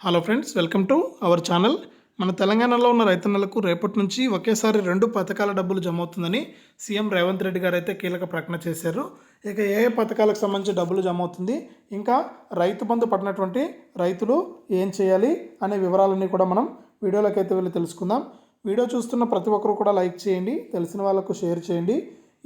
Hello friends welcome to our channel మన తెలంగాణలో ఉన్న రైతన్నలకు రేపటి నుంచి ఒకేసారి రెండు పథకాల డబ్బులు జమ అవుతుందని సీఎం రేవంత్ రెడ్డి గారు అయితే కీలక ప్రకటన చేశారు. ఇక ఏ ఏ పథకాలకు సంబంధించి డబ్బులు జమ అవుతుంది ఇంకా రైతు బంధు పడినటువంటి రైతులు ఏం చేయాలి అనే వివరాలన్నీ కూడా మనం వీడియోలోకి అయితే వెళ్ళి తెలుసుకుందాం. వీడియో చూస్తున్న ప్రతి ఒక్కరు కూడా లైక్ చేయండి తెలిసిన వాళ్ళకు షేర్ చేయండి.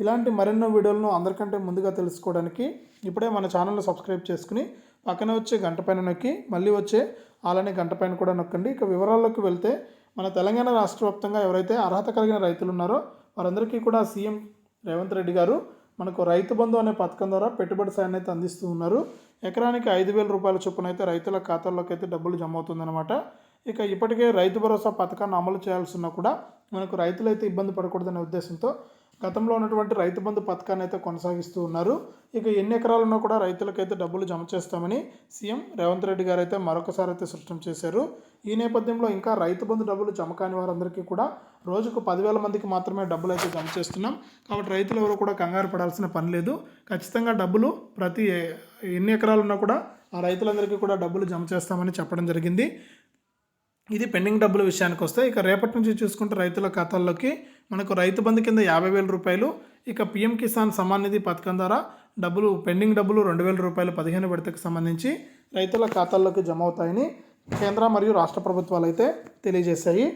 ఇలాంటి మరెన్నో వీడియోలను అందరికంటే ముందుగా తెలుసుకోవడానికి ఇప్పుడే మన ఛానల్ని సబ్స్క్రైబ్ చేసుకుని పక్కన వచ్చే గంట పైన నొక్కి మళ్ళీ వచ్చే అలానే గంట పైన కూడా నొక్కండి. ఇక వివరాల్లోకి వెళ్తే మన తెలంగాణ రాష్ట్ర వ్యాప్తంగా ఎవరైతే అర్హత కలిగిన రైతులు ఉన్నారో వారందరికీ కూడా సీఎం రేవంత్ రెడ్డి గారు మనకు రైతు బంధు అనే పథకం ద్వారా పెట్టుబడి సాయాన్ని అయితే అందిస్తూ ఉన్నారు. ఎకరానికి ఐదు వేల రూపాయల చొప్పున అయితే రైతుల ఖాతాల్లోకి అయితే డబ్బులు జమ అవుతుందన్నమాట. ఇక ఇప్పటికే రైతు భరోసా పథకాన్ని అమలు చేయాల్సి కూడా మనకు రైతులైతే ఇబ్బంది పడకూడదనే ఉద్దేశంతో గతంలో ఉన్నటువంటి రైతు బంధు పథకాన్ని అయితే కొనసాగిస్తూ ఉన్నారు. ఇక ఎన్ని ఎకరాలు ఉన్నా కూడా రైతులకైతే డబ్బులు జమ చేస్తామని సీఎం రేవంత్ రెడ్డి గారు అయితే మరొకసారి అయితే స్పష్టం చేశారు. ఈ నేపథ్యంలో ఇంకా రైతు బంధు డబ్బులు జమ కాని వారందరికీ కూడా రోజుకు పదివేల మందికి మాత్రమే డబ్బులు అయితే జమ చేస్తున్నాం. కాబట్టి రైతులు ఎవరు కూడా కంగారు పడాల్సిన పని లేదు. ఖచ్చితంగా డబ్బులు ప్రతి ఎన్ని ఎకరాలు ఉన్నా కూడా ఆ రైతులందరికీ కూడా డబ్బులు జమ చేస్తామని చెప్పడం జరిగింది. ఇది పెండింగ్ డబ్బుల విషయానికి వస్తే ఇక రేపటి నుంచి చూసుకుంటే రైతుల ఖాతాల్లోకి మనకు రైతు బంధు కింద యాభై వేల రూపాయలు ఇక పిఎం కిసాన్ సమాన్ నిధి పథకం ద్వారా డబ్బులు పెండింగ్ డబ్బులు రెండు వేల రూపాయలు పదిహేను విడతకు సంబంధించి రైతుల ఖాతాల్లోకి జమ అవుతాయని కేంద్ర మరియు రాష్ట్ర ప్రభుత్వాలు అయితే తెలియజేశాయి.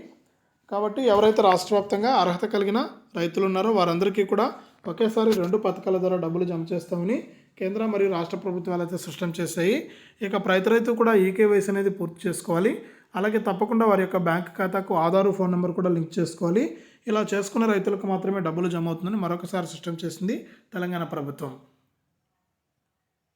కాబట్టి ఎవరైతే రాష్ట్ర వ్యాప్తంగా అర్హత కలిగిన రైతులు ఉన్నారో వారందరికీ కూడా ఒకేసారి రెండు పథకాల ద్వారా డబ్బులు జమ చేస్తామని కేంద్ర మరియు రాష్ట్ర ప్రభుత్వాలు అయితే సృష్టం చేశాయి. ఇక ప్రతి రైతు కూడా ఈకేవైసీ అనేది పూర్తి చేసుకోవాలి. అలాగే తప్పకుండా వారి యొక్క బ్యాంక్ ఖాతాకు ఆధారు ఫోన్ నెంబర్ కూడా లింక్ చేసుకోవాలి. ఇలా చేసుకున్న రైతులకు మాత్రమే డబ్బులు జమ అవుతుందని మరొకసారి స్పష్టం చేసింది తెలంగాణ ప్రభుత్వం.